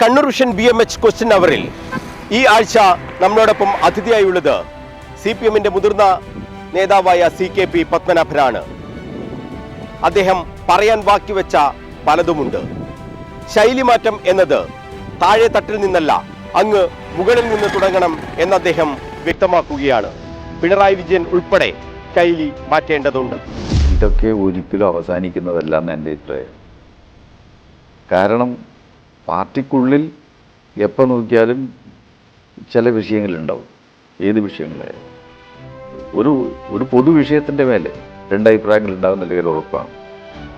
Kannur vision B M H question അവറിൽ ഈ ആഴ്ച നമ്മളോടൊപ്പം അതിഥിയായുള്ളത് സി പി എമ്മിന്റെ മുതിർന്ന നേതാവായ സി കെ പി പത്മനാഭനാണ്. അദ്ദേഹം പറയാൻ ബാക്കി വെച്ച പലതുമുണ്ട്. ശൈലി മാറ്റം എന്നത് താഴെ തട്ടിൽ നിന്നല്ല അങ്ങ് മുകളിൽ നിന്ന് തുടങ്ങണം എന്ന് അദ്ദേഹം വ്യക്തമാക്കുകയാണ്. പിണറായി വിജയൻ ഉൾപ്പെടെ ശൈലി മാറ്റേണ്ടതുണ്ട്. ഇതൊക്കെ ഒരിക്കലും അവസാനിക്കുന്നതല്ല എന്ന് എന്റെ അഭിപ്രായം. കാരണം പാർട്ടിക്കുള്ളിൽ എപ്പോൾ നോക്കിയാലും ചില വിഷയങ്ങളുണ്ടാവും. ഏത് വിഷയങ്ങളായാലും. ഒരു ഒരു പൊതു വിഷയത്തിന്റെ മേലെ രണ്ടഭിപ്രായങ്ങൾ ഉണ്ടാകുന്ന കാര്യം ഉറപ്പാണ്.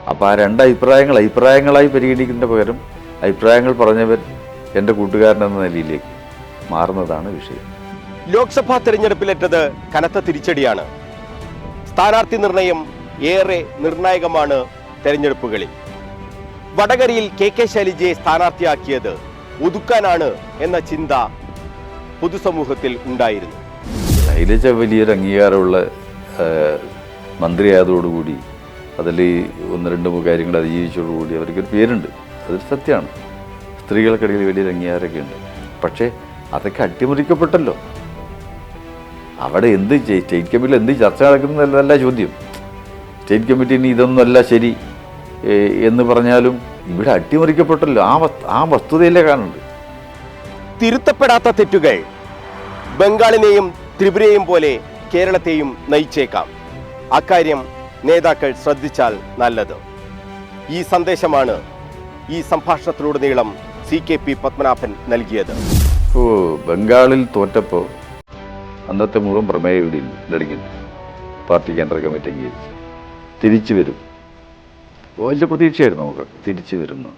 അപ്പോൾ ആ രണ്ടഭിപ്രായങ്ങൾ അഭിപ്രായങ്ങളായി പരിഗണിക്കുന്നതിന് പകരം അഭിപ്രായങ്ങൾ പറഞ്ഞവർ എന്റെ കൂട്ടുകാരൻ എന്ന നിലയിലേക്ക് മാറുന്നതാണ് വിഷയം. ലോക്സഭാ തെരഞ്ഞെടുപ്പിലേറ്റത് കനത്ത തിരിച്ചടിയാണ്. സ്ഥാനാർത്ഥി നിർണയം ഏറെ നിർണായകമാണ് തെരഞ്ഞെടുപ്പുകളിൽ. വടകരയിൽ കെ കെ ശൈലജയെ സ്ഥാനാർത്ഥിയാക്കിയത് ഒതുക്കാനാണ് എന്ന ചിന്ത പൊതുസമൂഹത്തിൽ ഉണ്ടായിരുന്നു. ശൈലജ വലിയൊരു അംഗീകാരമുള്ള മന്ത്രിയായതോടുകൂടി അതിൽ ഒന്ന് രണ്ട് കാര്യങ്ങൾ അതിജീവിച്ചതോടുകൂടി അവർക്കൊരു പേരുണ്ട്. അതൊരു സത്യമാണ്. സ്ത്രീകൾക്കിടയിൽ വലിയൊരു അംഗീകാരമൊക്കെ ഉണ്ട്. പക്ഷേ അതൊക്കെ അട്ടിമറിക്കപ്പെട്ടല്ലോ. അവിടെ എന്ത് സ്റ്റേറ്റ് കമ്മിറ്റിയിൽ എന്ത് ചർച്ച നടക്കുന്നതല്ല ചോദ്യം. സ്റ്റേറ്റ് കമ്മിറ്റിന് ഇതൊന്നുമല്ല ശരി. എന്ന് പറഞ്ഞാലും ഇവിടെ അട്ടിമറിക്കപ്പെട്ടല്ലോ. ആ ആ വസ്തുതയിലേ കാണുന്നുണ്ട് തിരുത്തപ്പെടാത്ത തെറ്റുകൾ ബംഗാളിനെയും ത്രിപുരയെയും പോലെ കേരളത്തെയും നയിച്ചേക്കാം. അക്കാര്യം നേതാക്കൾ ശ്രദ്ധിച്ചാൽ നല്ലത്. ഈ സന്ദേശമാണ് ഈ സംഭാഷണത്തിലുടനീളം സി കെ പി പത്മനാഭൻ നൽകിയത്. ഓ ബംഗാളിൽ തോറ്റപ്പോൾ അന്നത്തെ മുഴുവൻ പ്രമേയം ഇവിടെ ലടിക്കുന്നു പാർട്ടി കേന്ദ്ര കമ്മിറ്റി അംഗീകരിച്ചു. തിരിച്ചു വരും. വലിയ പ്രതീക്ഷയായിരുന്നു നമുക്ക് തിരിച്ചു വരുന്നു.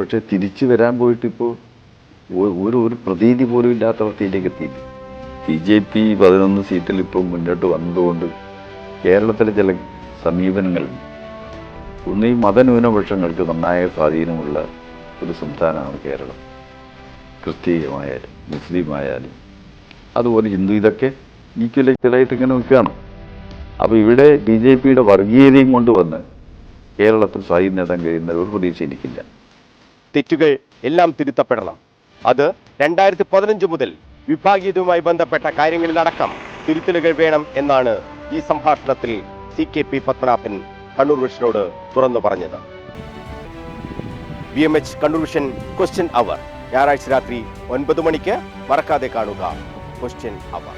പക്ഷെ തിരിച്ചു വരാൻ പോയിട്ട് ഇപ്പോൾ ഒരു ഒരു പ്രതീതി പോലും ഇല്ലാത്ത അവസ്ഥയിലേക്ക് എത്തിയില്ല? ബി ജെ പി പതിനൊന്ന് സീറ്റിൽ ഇപ്പോൾ മുന്നോട്ട് വന്നതുകൊണ്ട് കേരളത്തിലെ ചില സമീപനങ്ങൾ ഒന്ന് ഈ മതന്യൂനപക്ഷങ്ങൾക്ക് നന്നായ സ്വാധീനമുള്ള ഒരു സംസ്ഥാനമാണ് കേരളം. ക്രിസ്തീയമായാലും മുസ്ലിമായാലും അതുപോലെ ഹിന്ദു ഇതൊക്കെ ഈക്വലായിട്ട് ഇങ്ങനെ നിൽക്കുകയാണ്. അപ്പോൾ ഇവിടെ ബി ജെ പിയുടെ വർഗീയതയും കൊണ്ടുവന്ന് കേരളത്തിൽ സ്വാധീനം നേടാൻ കഴിയുന്ന ഒരു പ്രതീക്ഷ എനിക്കില്ല. തെറ്റുകൾ എല്ലാം തിരുത്തപ്പെടണം. അത് രണ്ടായിരത്തി പതിനഞ്ച് മുതൽ വിഭാഗീയതയുമായി ബന്ധപ്പെട്ട കാര്യങ്ങളിൽ കാര്യങ്ങളിലടക്കം തിരുത്തലുകൾ വേണം എന്നാണ് ഈ സംഭാഷണത്തിൽ C K P Padmanabhan Kannur വിഷനോട് തുറന്നു പറഞ്ഞത്. B M H Kannur vision question hour. ഞായറാഴ്ച രാത്രി ഒൻപത് മണിക്ക് മറക്കാതെ കാണുക. Question hour.